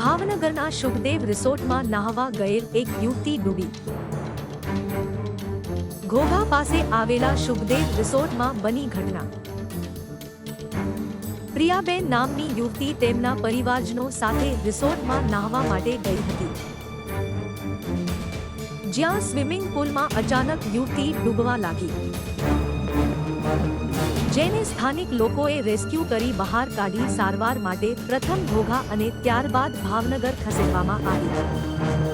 ભાવનગરના શુભદેવ રિસોર્ટમાં નાહવા ગયેલ એક યુવતી ડૂબી. ઘોઘા પાસે આવેલા શુભદેવ રિસોર્ટમાં બની ઘટના. પ્રિયાબેન નામની યુવતી તેમના પરિવારજનો સાથે રિસોર્ટમાં નાહવા માટે ગઈ હતી. જ્યાં સ્વિમિંગ પુલમાં અચાનક યુવતી ડૂબવા લાગી. જેને સ્થાનિક લોકોએ રેસ્ક્યુ કરી બહાર કાઢી સારવાર માટે પ્રથમ ઘોઘા અને ત્યારબાદ ભાવનગર ખસેડવામાં આવી.